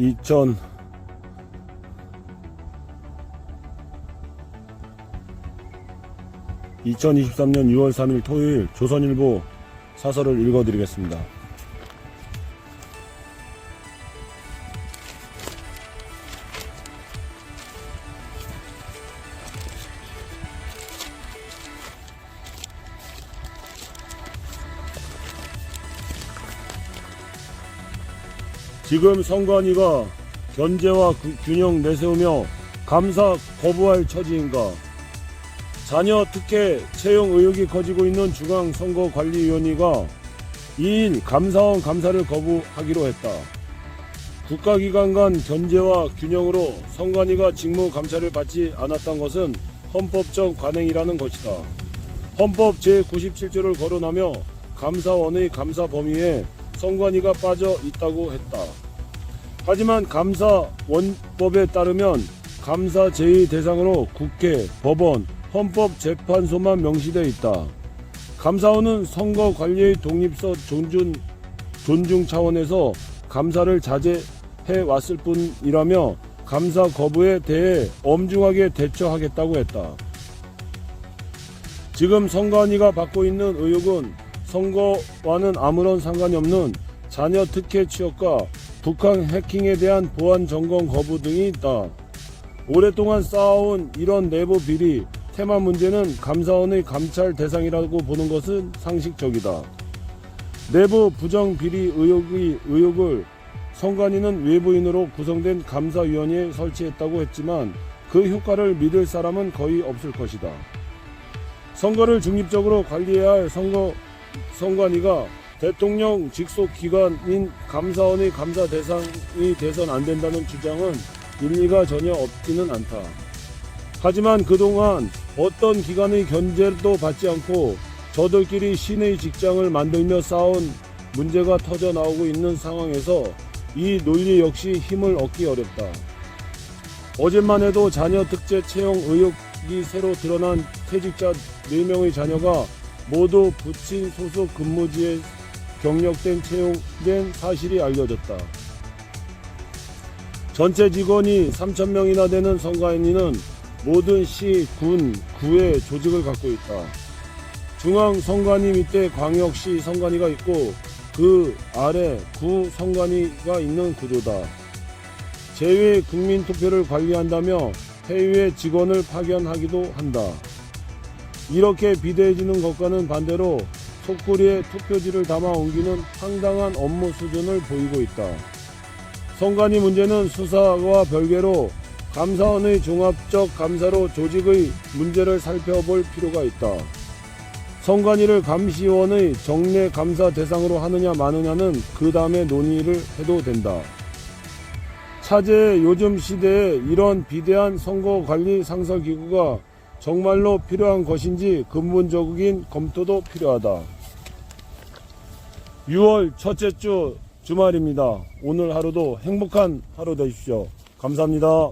2000 2023년 6월 3일 토요일 조선일보 사설을 읽어드리겠습니다. 지금 성관이가 견제와 그- 균형 내세우며 감사 거부할 처지인가? 자녀 특혜 채용 의혹이 커지고 있는 중앙선거관리위원회가 2일 감사원 감사를 거부하기로 했다. 국가기관 간 견제와 균형으로 선관위가 직무 감찰을 받지 않았던 것은 헌법적 관행이라는 것이다. 헌법 제97조를 거론하며 감사원의 감사 범위에 선관위가 빠져 있다고 했다. 하지만 감사 원법에 따르면 감사 제의 대상으로 국회, 법원, 헌법재판소만 명시되어 있다. 감사원은 선거 관리의 독립성 존중, 존중 차원에서 감사를 자제해 왔을 뿐이라며 감사 거부에 대해 엄중하게 대처하겠다고 했다. 지금 선관위가 받고 있는 의혹은 선거와는 아무런 상관이 없는 자녀 특혜 취업과 북한 해킹에 대한 보안 점검 거부 등이 있다. 오랫동안 쌓아온 이런 내부 비리, 테마 문제는 감사원의 감찰 대상이라고 보는 것은 상식적이다. 내부 부정 비리 의혹의 의혹을 선관위는 외부인으로 구성된 감사위원회에 설치했다고 했지만 그 효과를 믿을 사람은 거의 없을 것이다. 선거를 중립적으로 관리해야 할 선거 선관위가 대통령 직속 기관인 감사원의 감사 대상이 돼선 안 된다는 주장은 일리가 전혀 없지는 않다. 하지만 그동안 어떤 기관의 견제도 받지 않고 저들끼리 신의 직장을 만들며 싸운 문제가 터져 나오고 있는 상황에서 이 논리 역시 힘을 얻기 어렵다. 어제만 해도 자녀 특제 채용 의혹이 새로 드러난 퇴직자 4명의 자녀가 모두 부친 소속 근무지에 경력된 채용된 사실이 알려졌다. 전체 직원이 3,000명이나 되는 선관위는 모든 시, 군, 구의 조직을 갖고 있다. 중앙 선관위 밑에 광역시 선관위가 있고 그 아래 구 선관위가 있는 구조다. 제외 국민 투표를 관리한다며 해외 직원을 파견하기도 한다. 이렇게 비대해지는 것과는 반대로 속구리에 투표지를 담아 옮기는 황당한 업무 수준을 보이고 있다. 선관위 문제는 수사와 별개로 감사원의 종합적 감사로 조직의 문제를 살펴볼 필요가 있다. 선관위를 감시원의 정례 감사 대상으로 하느냐 마느냐는 그 다음에 논의를 해도 된다. 차제의 요즘 시대에 이런 비대한 선거관리 상설기구가 정말로 필요한 것인지 근본적인 검토도 필요하다. 6월 첫째 주 주말입니다. 오늘 하루도 행복한 하루 되십시오. 감사합니다.